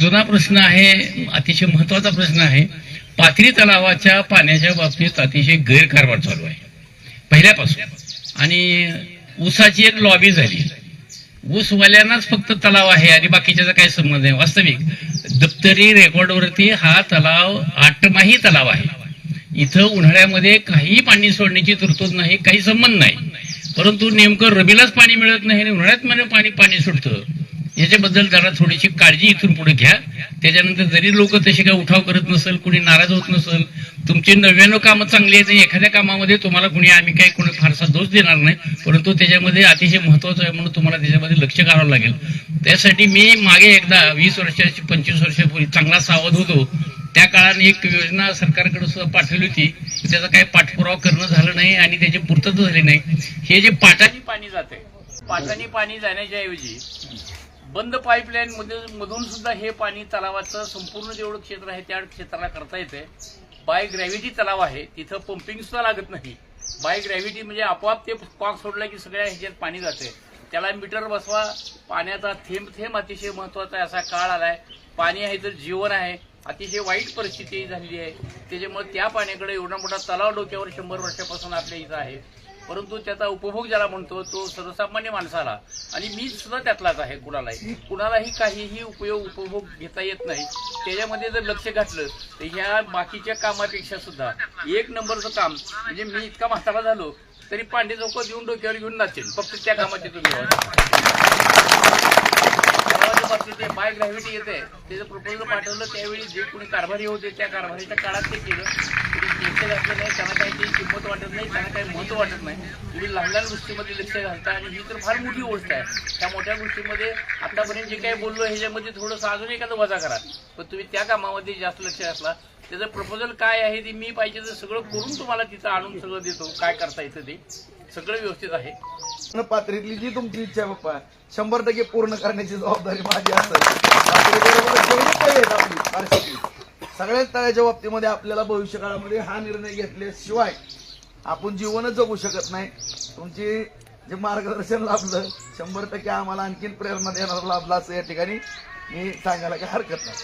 जुना प्रश्न आहे अतिशय महत्त्वाचा प्रश्न आहे. पाथरी तलावाच्या पाण्याच्या बाबतीत अतिशय गैरकारभार चालू आहे. पहिल्यापासून. आणि ऊसाची एक लॉबी झाली. ऊसवाल्यांनाच फक्त तलाव आहे आणि बाकीच्याचा काही संबंध नाही. वास्तविक दप्तरी रेकॉर्डवरती हा तलाव आठमाही तलाव आहे. इथं उन्हाळ्यामध्ये काही पाणी सोडण्याची तरतूद नाही काही संबंध नाही. परंतु नेमकं रबीलाच पाणी मिळत नाही आणि उन्हाळ्यात मध्ये पाणी पाणी सुटतं याच्याबद्दल जरा थोडीशी काळजी इथून पुढे घ्या. त्याच्यानंतर जरी लोक तसे काय उठाव करत नसेल कुणी नाराज होत नसेल तुमची नव्याण्णव कामं चांगली आहेत आणि एखाद्या कामामध्ये तुम्हाला कुणी आम्ही काही कोणी फारसा दोष देणार नाही परंतु त्याच्यामध्ये अतिशय महत्वाचं आहे म्हणून तुम्हाला त्याच्यामध्ये लक्ष घालावं लागेल. त्यासाठी मी मागे एकदा वीस वर्षाची पंचवीस वर्षापूर्वी चांगला सावध होतो. त्या काळात एक योजना सरकारकडे सुद्धा पाठवली होती. त्याचा काही पाठपुरावा करणं झालं नाही आणि त्याची पूर्तता झाली नाही. हे जे पाटाने पाणी जाते पाटाने पाणी जाण्याच्या ऐवजी बंद पाईपलाईन मधून मधून सुद्धा हे पाणी तलावाचं संपूर्ण जेवढं क्षेत्र आहे त्या क्षेत्राला करता येते बाय ग्रॅव्हिटी तलाव आहे. तिथं पंपिंग सुद्धा लागत नाही. बाय ग्रॅव्हिटी म्हणजे आपोआप ते कॉक सोडला की सगळ्या ह्याच्यात पाणी जाते त्याला मीटर बसवा. पाण्याचा थेंब थेंब अतिशय महत्त्वाचा आहे. असा काळ आलाय. पाणी आहे तर जीवन आहे. अतिशय वाईट परिस्थिती झालेली आहे. त्याच्यामुळे त्या पाण्याकडे एवढा मोठा तलाव डोक्यावर शंभर वर्षापासून आपल्या इथं आहे. परंतु त्याचा उपभोग ज्याला म्हणतो तो सर्वसामान्य माणसाला. आणि मी सुद्धा त्यातलाच आहे कुणालाही. कुणालाही काहीही उपयोग उपभोग घेता येत नाही. त्याच्यामध्ये जर लक्ष घातलं तर ह्या बाकीच्या कामापेक्षा सुद्धा एक नंबरचं काम म्हणजे मी इतका म्हातारा झालो तरी पांडे चौक देऊन डोक्यावर घेऊन नाचेल फक्त त्या कामाचे तुम्ही ते बाय ग्रॅव्हिटी येते त्याचं प्रपोजल पाठवलं त्यावेळी जे कोणी कारभारी होते त्या कारभारीच्या काळात ते केलं. लक्षात लक्ष नाही त्यांना काही काही किंमत वाटत नाही त्यांना काही महत्त्व वाटत नाही. तुम्ही लहान लहान गोष्टीमध्ये लक्ष घालता आणि ही तर फार मोठी गोष्ट आहे. त्या मोठ्या गोष्टीमध्ये आतापर्यंत जे काही बोललो ह्याच्यामध्ये थोडंसं अजून एखादं वजा करा. पण तुम्ही त्या कामामध्ये जास्त लक्ष असला त्याचं प्रपोजल काय आहे ते मी पाहिजे तर सगळं करून तुम्हाला तिथं आणून सगळं देतो. काय करता येतं ते. सगळं व्यवस्थित आहे. न पात्रीतली जी तुमची इच्छा आहे पप्पा शंभर टक्के पूर्ण करण्याची जबाबदारी माझी असेल सगळ्याच तळ्याच्या बाबतीमध्ये आपल्याला भविष्य काळामध्ये हा निर्णय घेतल्याशिवाय आपण जीवनच जगू शकत नाही. तुमची जे मार्गदर्शन लाभलं शंभर टक्के आम्हाला आणखीन प्रेरणा देणारं लाभलं असं या ठिकाणी मी सांगायला काही हरकत नाही.